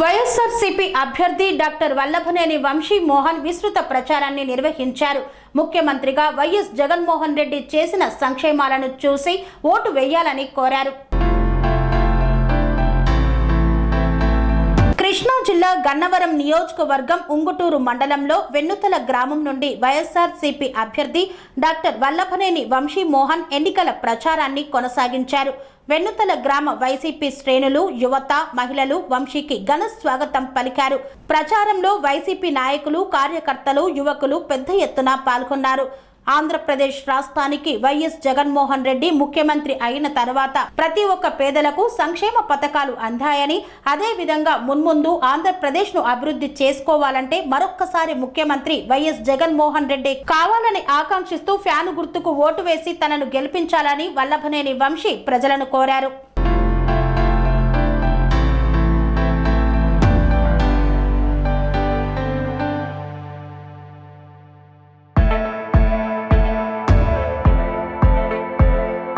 వైఎస్ఆర్సీపీ అభ్యర్థి డాక్టర్ వల్లభనేని వంశీ మోహన్ విస్తృత ప్రచారాన్ని నిర్వహించారు. ముఖ్యమంత్రిగా వైఎస్ జగన్మోహన్ రెడ్డి చేసిన సంక్షేమాలను చూసి ఓటు వేయాలని కోరారు. జిల్లా గన్నవరం నియోజకవర్గం ఉంగుటూరు మండలంలో వెన్నుతల గ్రామం నుండి వైఎస్ఆర్ సిపి అభ్యర్థి డాక్టర్ వల్లభనేని వంశీ మోహన్ ఎన్నికల ప్రచారాన్ని కొనసాగించారు. వెన్నుతల గ్రామ వైసీపీ శ్రేణులు యువత మహిళలు వంశీకి ఘన స్వాగతం పలికారు. ప్రచారంలో వైసీపీ నాయకులు కార్యకర్తలు యువకులు పెద్ద ఎత్తున పాల్గొన్నారు. ఆంధ్రప్రదేశ్ రాష్ట్రానికి వైఎస్ జగన్మోహన్ రెడ్డి ముఖ్యమంత్రి అయిన తర్వాత ప్రతి ఒక్క పేదలకు సంక్షేమ పథకాలు అందాయని అదే విధంగా మున్ముందు ఆంధ్రప్రదేశ్ను అభివృద్ధి చేసుకోవాలంటే మరొక్కసారి ముఖ్యమంత్రి వైఎస్ జగన్మోహన్ రెడ్డి కావాలని ఆకాంక్షిస్తూ ఫ్యాను గుర్తుకు ఓటు వేసి తనను గెలిపించాలని వల్లభనేని వంశీ ప్రజలను కోరారు.